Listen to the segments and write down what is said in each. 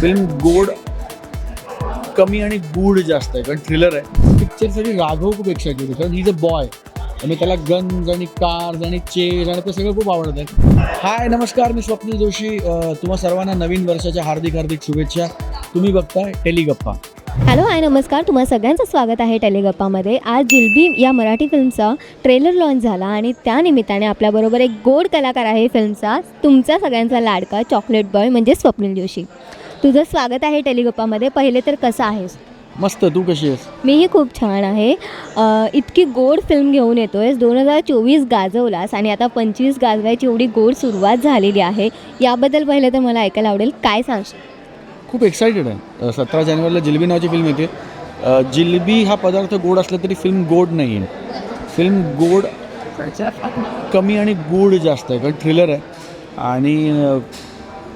Film गोड कमी आणि गूढ जास्त आहे कारण थ्रिलर आहे. पिक्चरसाठी राघव खूप एक्साइटेड कारण ही अ बॉय आणि त्याला गन्स आणि कार्स आणि चेज आणि ते सगळं खूप आवडत आहे. हाय नमस्कार मी स्वप्नील जोशी. तुम्हा सर्वांना नवीन वर्षाच्या हार्दिक हार्दिक शुभेच्छा. तुम्ही बघताय टेलिगप्पा. हॅलो हाय नमस्कार. तुम्हा सगळ्यांचं स्वागत आहे टेलिगप्पामध्ये. आज जिलबी या मराठी फिल्मचा ट्रेलर लॉन्च झाला आणि त्यानिमित्ताने आपल्याबरोबर एक गोड कलाकार आहे फिल्मचा. तुमचा सगळ्यांचा लाडका चॉकलेट बॉय म्हणजे स्वप्नील जोशी. तुझं स्वागत आहे टेलिगप्पामध्ये. पहिले तर कसं आहेस? मस्त. तू कशी आहेस? मीही खूप छान आहे. अ, इतकी गोड फिल्म घेऊन येतो आहेस दोन हजार चोवीस गाजवलास आणि आता पंचवीस गाजवायची एवढी गोड सुरुवात झालेली आहे. याबद्दल पहिले तर मला ऐकायला आवडेल. काय सांगशील? खूप एक्सायटेड आहे. सतरा जानेवारीला जिलबी नावाची फिल्म येते. अ, जिलबी हा पदार्थ गोड असला तरी फिल्म गोड नाही आहे फिल्म गोड कमी आणि गूढ जास्त आहे. कारण थ्रिलर आहे. आणि अ,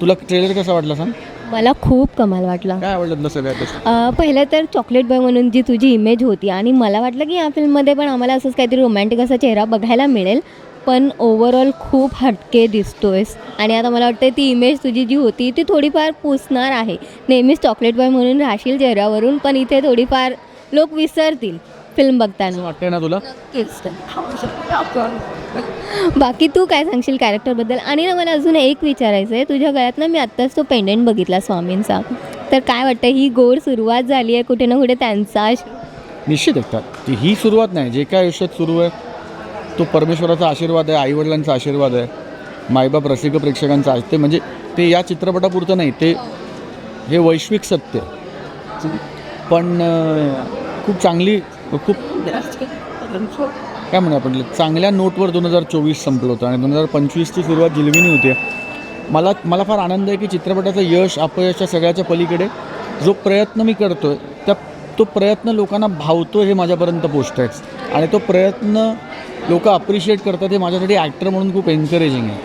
तुला ट्रेलर कसा वाटला सांग? मला खूप कमाल वाटला. काय आवडलं तुला सगळ्यात अ, पहिलं तर चॉकलेट बॉय म्हणून जी तुझी इमेज होती आणि मला वाटलं की या फिल्ममध्ये पण आम्हाला असंच काहीतरी रोमॅन्टिक असा चेहरा बघायला मिळेल पण ओव्हरऑल खूप हटके दिसतोयस. आणि आता मला वाटतं ती इमेज तुझी जी होती ती थोडीफार पुसणार आहे. नेहमीच चॉकलेट बॉय म्हणून राहशील चेहऱ्यावरून पण इथे थोडीफार लोक विसरतील. फिल्म बघताना. वाटतंय ना तुला? बाकी तू काय सांगशील कॅरेक्टरबद्दल आणि ना मला अजून एक विचारायचं आहे तुझ्या गळ्यात ना मी आत्ताच तो पेंडेंट बघितला स्वामींचा. तर काय वाटतं ही गोड सुरुवात झाली आहे कुठे ना कुठे त्यांचा. निश्चित एकतात की ही सुरुवात नाही. जे काय आयुष्यात सुरू आहे तो परमेश्वराचा आशीर्वाद आहे आईवडिलांचा आशीर्वाद आहे मायबाप रसिक प्रेक्षकांचा आहे. ते म्हणजे ते या चित्रपटापुरतं नाही. ते हे वैश्विक सत्य. पण खूप चांगली हो, खूप काय म्हणू आपण चांगल्या नोटवर दोन हजार चोवीस संपलं होतं आणि दोन हजार पंचवीसची सुरुवात जिलबिनी होती. मला मला फार आनंद आहे की चित्रपटाचं यश अपयश या सगळ्याच्या पलीकडे. जो प्रयत्न मी करतो आहे त्या तो प्रयत्न लोकांना भावतो हे माझ्यापर्यंत पोचत आहे आणि तो प्रयत्न लोक अप्रिशिएट करतात हे माझ्यासाठी ॲक्टर म्हणून खूप एन्करेजिंग आहे.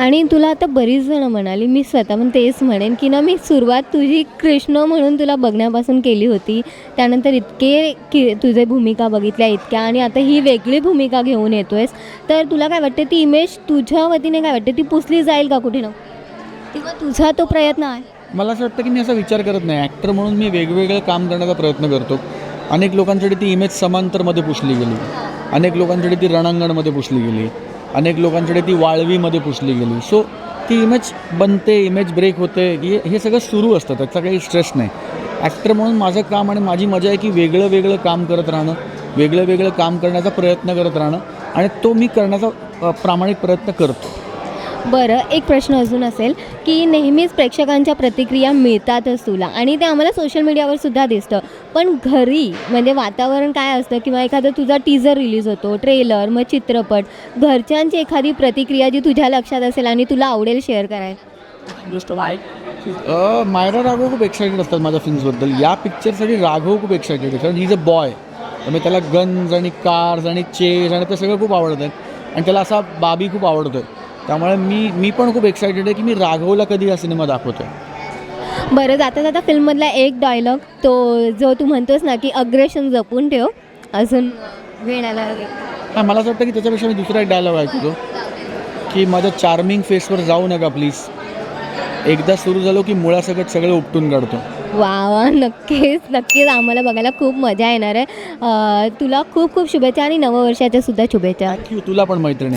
आणि तुला आता बरीच जणं म्हणाली. मी स्वतः पण तेच म्हणेन की ना मी सुरुवात तुझी कृष्ण म्हणून तुला बघण्यापासून केली होती. त्यानंतर इतके की तुझे भूमिका बघितल्या इतक्या आणि आता ही वेगळी भूमिका घेऊन येतोयस. तर तुला काय वाटते ती इमेज तुझ्या वतीने काय वाटते ती पुसली जाईल का कुठे ना? किंवा तुझा तो प्रयत्न आहे? मला असं वाटतं की मी असा विचार करत नाही. ॲक्टर म्हणून मी वेगवेगळं काम करण्याचा प्रयत्न करतो. अनेक लोकांसाठी ती इमेज समांतरमध्ये पुसली गेली. अनेक लोकांसाठी ती रणांगणमध्ये पुसली गेली. अनेक लोकांकडे ती वाळवीमध्ये पुसली गेली. सो ती इमेज बनते इमेज ब्रेक होते. हे हे सगळं सुरू असतं. त्याचा काही स्ट्रेस नाही. ॲक्टर म्हणून माझं काम आणि माझी मजा आहे की वेगळं वेगळं काम करत राहणं वेगळं वेगळं काम करण्याचा प्रयत्न करत राहणं आणि तो मी करण्याचा प्रामाणिक प्रयत्न करतो. बरं एक प्रश्न अजून असेल की नेहमीच प्रेक्षकांच्या प्रतिक्रिया मिळतातच तुला आणि ते आम्हाला सोशल मीडियावर सुद्धा दिसतं. पण घरी म्हणजे वातावरण काय असतं किंवा एखादा तुझा टीजर रिलीज होतो ट्रेलर मग चित्रपट घरच्यांची एखादी प्रतिक्रिया जी तुझ्या लक्षात असेल आणि तुला आवडेल शेअर करायला? मायरा राघव खूप एक्सायटेड असतात माझ्या फिल्म्सबद्दल या पिक्चरसाठी राघव खूप एक्सायटेड आहे. कारण ही अ बॉय त्यामुळे त्याला गन्स आणि कार्स आणि चेज आणि ते सगळं खूप आवडत. आहे आणि त्याला असा बाबी खूप आवडतो आहे त्यामुळे मी मी पण खूप एक्सायटेड आहे की मी राघवला कधी हा सिनेमा दाखवतो आहे बरं जाता जाता फिल्ममधला एक डायलॉग तो जो तू म्हणतोस ना की अग्रेशन जपून ठेव अजून वेळाला हां मला असं वाटतं की त्याच्यापेक्षा मी दुसरा एक डायलॉग ऐकतो की माझ्या चार्मिंग फेसवर जाऊ नका प्लीज एकदा सुरू झालो की मुळासकट सगळं उपटून काढतो. वा वा नक्कीच नक्कीच. आम्हाला बघायला खूप मजा येणार आहे. अं, तुला खूप खूप शुभेच्छा आणि नववर्षाच्या सुद्धा शुभेच्छा. थँक्यू तुला पण मैत्रिणी.